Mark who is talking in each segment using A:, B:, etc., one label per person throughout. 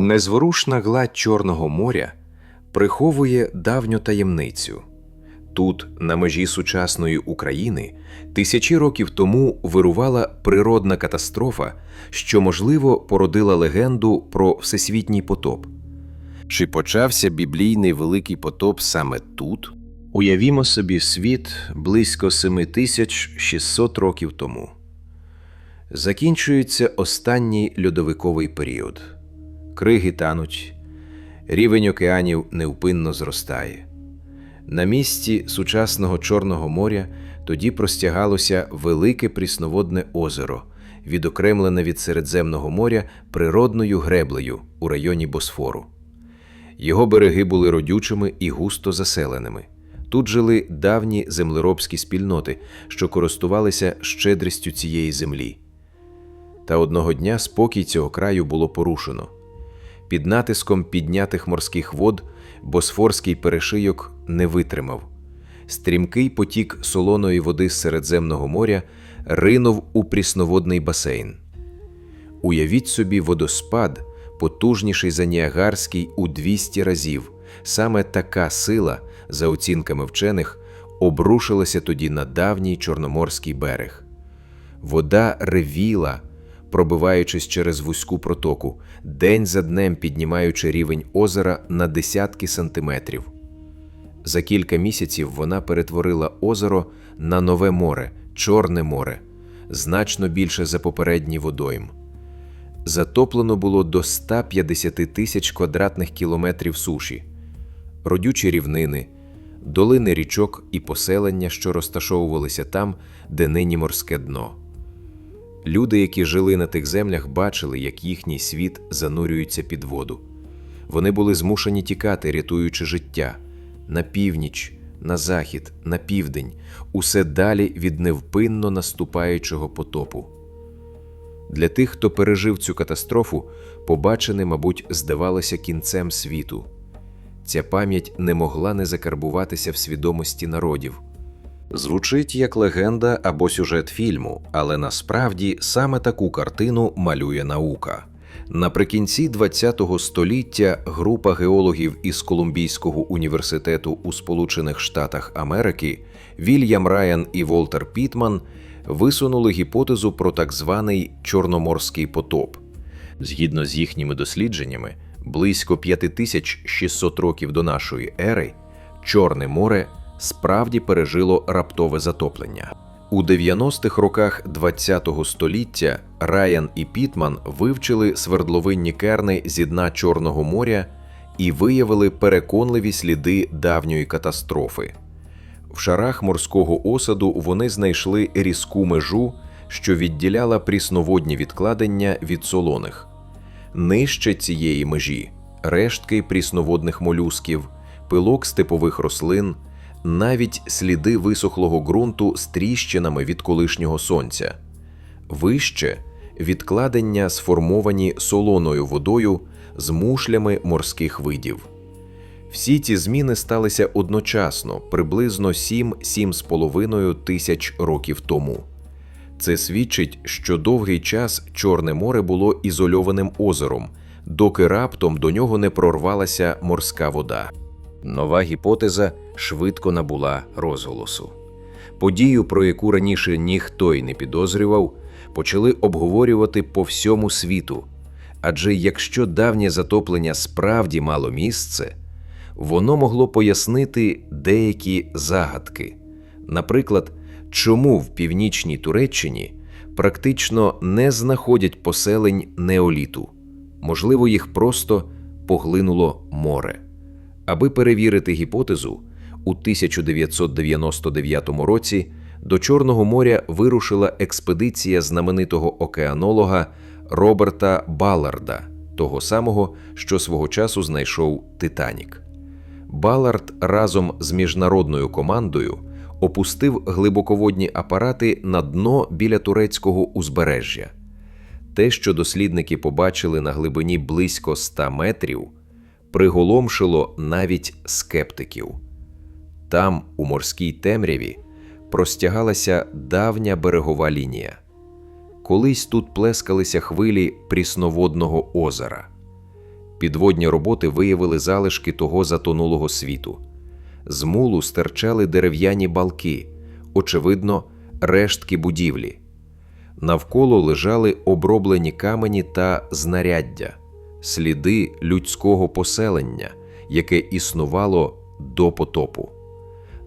A: Незворушна гладь Чорного моря приховує давню таємницю. Тут, на межі сучасної України, тисячі років тому вирувала природна катастрофа, що, можливо, породила легенду про всесвітній потоп. Чи почався біблійний великий потоп саме тут? Уявімо собі світ близько 7600 років тому. Закінчується останній льодовиковий період. Криги тануть, рівень океанів невпинно зростає. На місці сучасного Чорного моря тоді простягалося велике прісноводне озеро, відокремлене від Середземного моря природною греблею у районі Босфору. Його береги були родючими і густо заселеними. Тут жили давні землеробські спільноти, що користувалися щедрістю цієї землі. Та одного дня спокій цього краю було порушено. Під натиском піднятих морських вод босфорський перешийок не витримав. Стрімкий потік солоної води з Середземного моря ринув у прісноводний басейн. Уявіть собі водоспад, потужніший за Ніагарський у 200 разів. Саме така сила, за оцінками вчених, обрушилася тоді на давній Чорноморський берег. Вода ревіла, пробиваючись через вузьку протоку, день за днем піднімаючи рівень озера на десятки сантиметрів. За кілька місяців вона перетворила озеро на нове море, Чорне море, значно більше за попередній водойм. Затоплено було до 150 тисяч квадратних кілометрів суші, родючі рівнини, долини річок і поселення, що розташовувалися там, де нині морське дно. Люди, які жили на тих землях, бачили, як їхній світ занурюється під воду. Вони були змушені тікати, рятуючи життя на північ, на захід, на південь, усе далі від невпинно наступаючого потопу. Для тих, хто пережив цю катастрофу, побачене, мабуть, здавалося кінцем світу. Ця пам'ять не могла не закарбуватися в свідомості народів. Звучить як легенда або сюжет фільму, але насправді саме таку картину малює наука. Наприкінці ХХ століття група геологів із Колумбійського університету у Сполучених Штатах Америки Вільям Райан і Волтер Пітман висунули гіпотезу про так званий Чорноморський потоп. Згідно з їхніми дослідженнями, близько 5600 років до нашої ери Чорне море справді пережило раптове затоплення. У 90-х роках ХХ століття Райан і Пітман вивчили свердловинні керни зі дна Чорного моря і виявили переконливі сліди давньої катастрофи. В шарах морського осаду вони знайшли різку межу, що відділяла прісноводні відкладення від солоних. Нижче цієї межі рештки прісноводних молюсків, пилок степових рослин, навіть сліди висохлого ґрунту з тріщинами від колишнього сонця. Вище відкладення сформовані солоною водою з мушлями морських видів. Всі ці зміни сталися одночасно, приблизно 7-7,5 тисяч років тому. Це свідчить, що довгий час Чорне море було ізольованим озером, доки раптом до нього не прорвалася морська вода. Нова гіпотеза швидко набула розголосу. Подію, про яку раніше ніхто й не підозрював, почали обговорювати по всьому світу. Адже якщо давнє затоплення справді мало місце, воно могло пояснити деякі загадки. Наприклад, чому в північній Туреччині практично не знаходять поселень неоліту, можливо, їх просто поглинуло море. Аби перевірити гіпотезу, у 1999 році до Чорного моря вирушила експедиція знаменитого океанолога Роберта Балларда, того самого, що свого часу знайшов Титанік. Баллард разом з міжнародною командою опустив глибоководні апарати на дно біля турецького узбережжя. Те, що дослідники побачили на глибині близько 100 метрів, приголомшило навіть скептиків. Там, у морській темряві, простягалася давня берегова лінія. Колись тут плескалися хвилі прісноводного озера. Підводні роботи виявили залишки того затонулого світу. З мулу стирчали дерев'яні балки, очевидно, рештки будівлі. Навколо лежали оброблені камені та знаряддя, сліди людського поселення, яке існувало до потопу.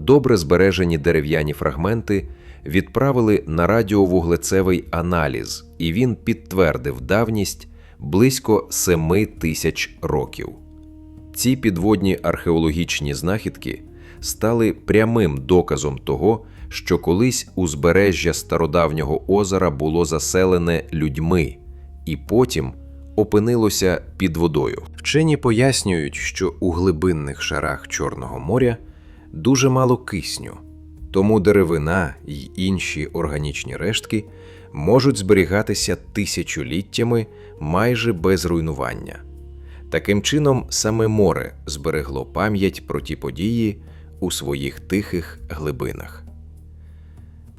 A: Добре збережені дерев'яні фрагменти відправили на радіовуглецевий аналіз, і він підтвердив давність близько 7 тисяч років. Ці підводні археологічні знахідки стали прямим доказом того, що колись узбережжя стародавнього озера було заселене людьми і потім опинилося під водою. Вчені пояснюють, що у глибинних шарах Чорного моря дуже мало кисню, тому деревина й інші органічні рештки можуть зберігатися тисячоліттями майже без руйнування. Таким чином, саме море зберегло пам'ять про ті події у своїх тихих глибинах.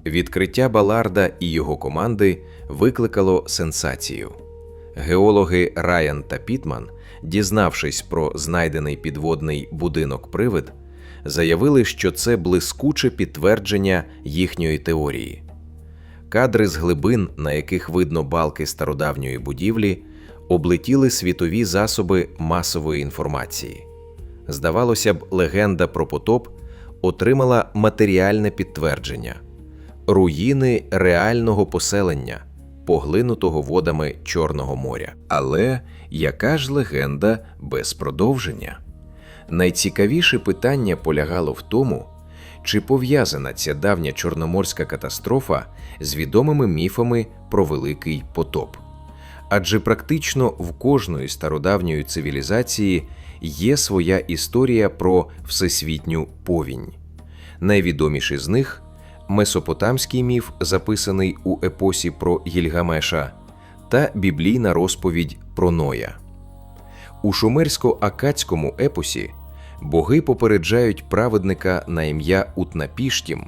A: Відкриття Баларда і його команди викликало сенсацію. Геологи Райан та Пітман, дізнавшись про знайдений підводний будинок привид, заявили, що це блискуче підтвердження їхньої теорії. Кадри з глибин, на яких видно балки стародавньої будівлі, облетіли світові засоби масової інформації. Здавалося б, легенда про потоп отримала матеріальне підтвердження руїни реального поселення, поглинутого водами Чорного моря. Але яка ж легенда без продовження? Найцікавіше питання полягало в тому, чи пов'язана ця давня чорноморська катастрофа з відомими міфами про великий потоп. Адже практично в кожної стародавньої цивілізації є своя історія про всесвітню повінь. Найвідоміший з них месопотамський міф, записаний у епосі про Гільгамеша, та біблійна розповідь про Ноя. У шумерсько-акадському епосі боги попереджають праведника на ім'я Утнапіштім,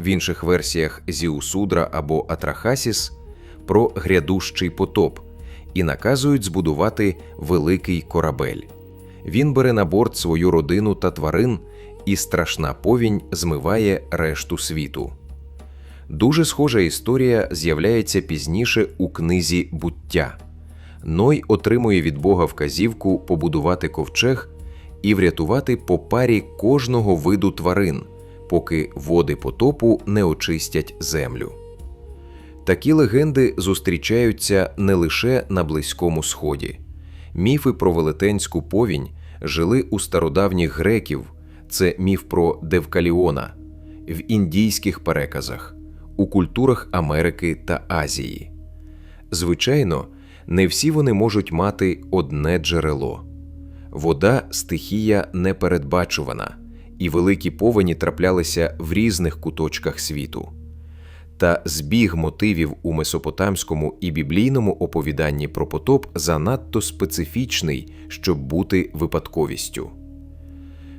A: в інших версіях Зіусудра або Атрахасіс про грядущий потоп і наказують збудувати великий корабель. Він бере на борт свою родину та тварин, і страшна повінь змиває решту світу. Дуже схожа історія з'являється пізніше у книзі буття. Ной отримує від Бога вказівку побудувати ковчег і врятувати по парі кожного виду тварин, поки води потопу не очистять землю. Такі легенди зустрічаються не лише на Близькому Сході. Міфи про велетенську повінь жили у стародавніх греків, це міф про Девкаліона, в індійських переказах, у культурах Америки та Азії. Звичайно, не всі вони можуть мати одне джерело. Вода стихія непередбачувана, і великі повені траплялися в різних куточках світу. Та збіг мотивів у месопотамському і біблійному оповіданні про потоп занадто специфічний, щоб бути випадковістю.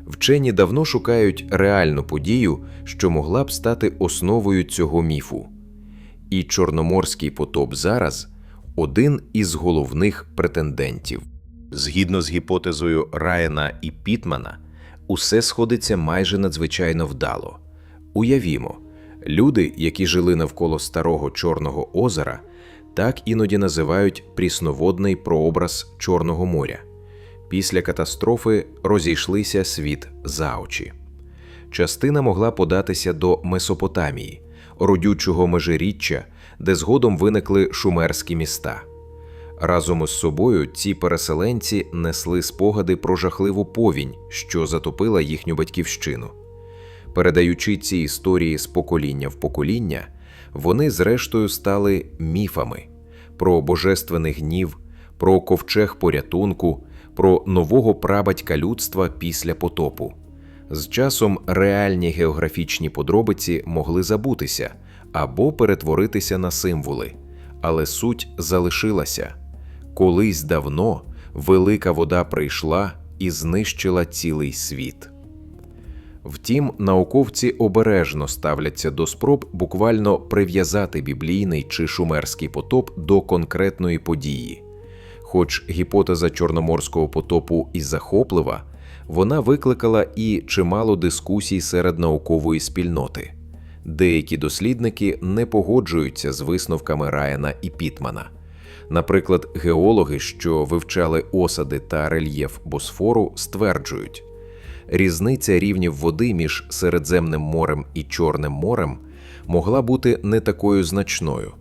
A: Вчені давно шукають реальну подію, що могла б стати основою цього міфу. І Чорноморський потоп зараз один із головних претендентів. Згідно з гіпотезою Райана і Пітмана, усе сходиться майже надзвичайно вдало. Уявімо, люди, які жили навколо старого Чорного озера, так іноді називають прісноводний прообраз Чорного моря. Після катастрофи розійшлися світ за очі. Частина могла податися до Месопотамії, родючого межиріччя, де згодом виникли шумерські міста. Разом із собою ці переселенці несли спогади про жахливу повінь, що затопила їхню батьківщину. Передаючи ці історії з покоління в покоління, вони зрештою стали міфами про божественний гнів, про ковчег порятунку, про нового прабатька людства після потопу. З часом реальні географічні подробиці могли забутися або перетворитися на символи, але суть залишилася. Колись давно велика вода прийшла і знищила цілий світ. Втім, науковці обережно ставляться до спроб буквально прив'язати біблійний чи шумерський потоп до конкретної події. Хоч гіпотеза Чорноморського потопу і захоплива, вона викликала і чимало дискусій серед наукової спільноти. Деякі дослідники не погоджуються з висновками Райана і Пітмана. Наприклад, геологи, що вивчали осади та рельєф Босфору, стверджують, різниця рівнів води між Середземним морем і Чорним морем могла бути не такою значною,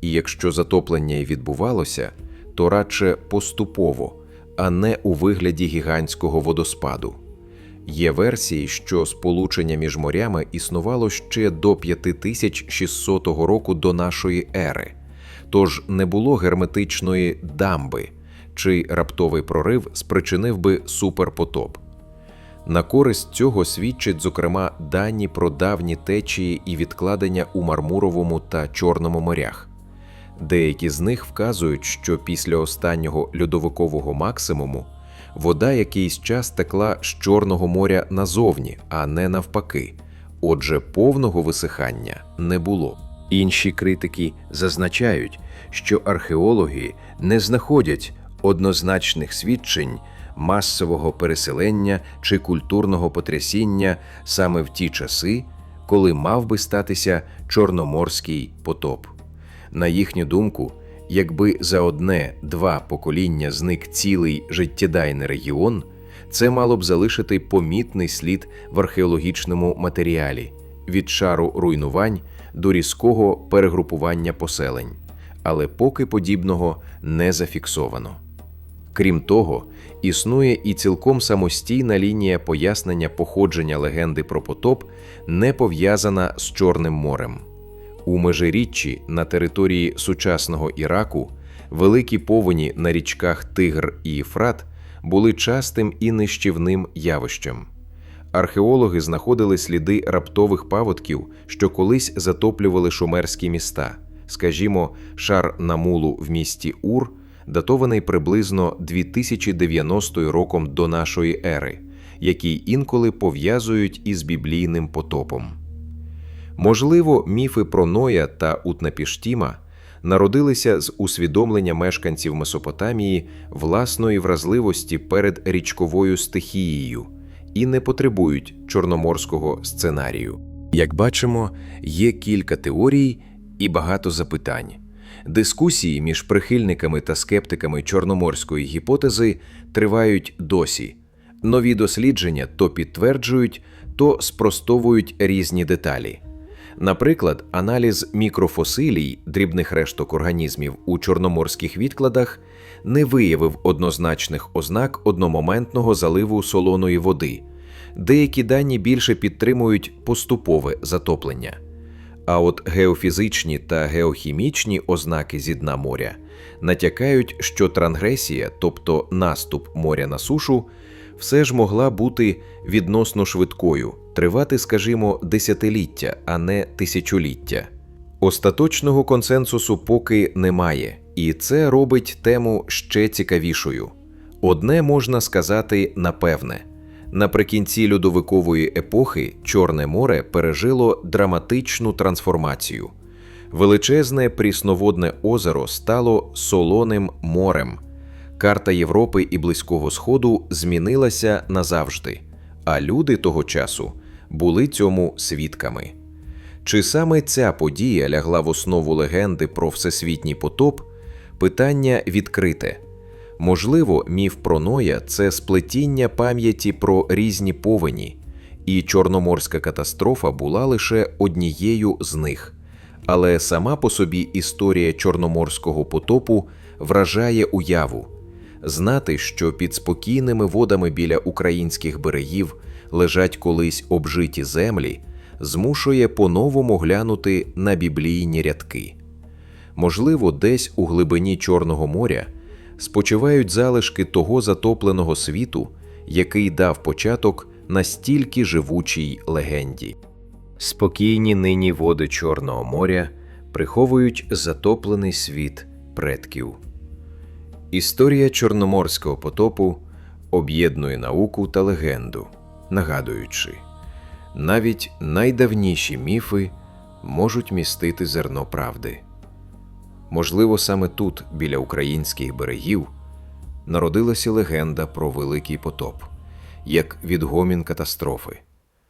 A: і якщо затоплення й відбувалося, то радше поступово, а не у вигляді гігантського водоспаду. Є версії, що сполучення між морями існувало ще до 5600 року до нашої ери, тож не було герметичної дамби, чий раптовий прорив спричинив би суперпотоп. На користь цього свідчать, зокрема, дані про давні течії і відкладення у Мармуровому та Чорному морях. Деякі з них вказують, що після останнього льодовикового максимуму вода якийсь час текла з Чорного моря назовні, а не навпаки. Отже, повного висихання не було. Інші критики зазначають, що археологи не знаходять однозначних свідчень масового переселення чи культурного потрясіння саме в ті часи, коли мав би статися Чорноморський потоп. На їхню думку, якби за одне-два покоління зник цілий життєдайний регіон, це мало б залишити помітний слід в археологічному матеріалі від шару руйнувань до різкого перегрупування поселень, але поки подібного не зафіксовано. Крім того, існує і цілком самостійна лінія пояснення походження легенди про потоп, не пов'язана з Чорним морем. У межиріччі на території сучасного Іраку великі повені на річках Тигр і Єфрат були частим і нищівним явищем. Археологи знаходили сліди раптових паводків, що колись затоплювали шумерські міста, скажімо, шар Намулу в місті Ур, датований приблизно 2090 роком до нашої ери, який інколи пов'язують із біблійним потопом. Можливо, міфи про Ноя та Утнапіштіма народилися з усвідомлення мешканців Месопотамії власної вразливості перед річковою стихією і не потребують чорноморського сценарію. Як бачимо, є кілька теорій і багато запитань. Дискусії між прихильниками та скептиками чорноморської гіпотези тривають досі. Нові дослідження то підтверджують, то спростовують різні деталі. Наприклад, аналіз мікрофосилій дрібних решток організмів у чорноморських відкладах не виявив однозначних ознак одномоментного заливу солоної води. Деякі дані більше підтримують поступове затоплення. А от геофізичні та геохімічні ознаки зі дна моря натякають, що трангресія, тобто наступ моря на сушу, все ж могла бути відносно швидкою, тривати, скажімо, десятиліття, а не тисячоліття. Остаточного консенсусу поки немає, і це робить тему ще цікавішою. Одне можна сказати напевне. Наприкінці льодовикової епохи Чорне море пережило драматичну трансформацію. Величезне прісноводне озеро стало солоним морем. Карта Європи і Близького Сходу змінилася назавжди, а люди того часу були цьому свідками. Чи саме ця подія лягла в основу легенди про всесвітній потоп? Питання відкрите. Можливо, міф про Ноя це сплетіння пам'яті про різні повені, і Чорноморська катастрофа була лише однією з них. Але сама по собі історія Чорноморського потопу вражає уяву знати, що під спокійними водами біля українських берегів лежать колись обжиті землі, змушує по-новому глянути на біблійні рядки. Можливо, десь у глибині Чорного моря спочивають залишки того затопленого світу, який дав початок настільки живучій легенді. Спокійні нині води Чорного моря приховують затоплений світ предків. Історія Чорноморського потопу об'єднує науку та легенду, нагадуючи, навіть найдавніші міфи можуть містити зерно правди. Можливо, саме тут, біля українських берегів, народилася легенда про великий потоп, як відгомін катастрофи.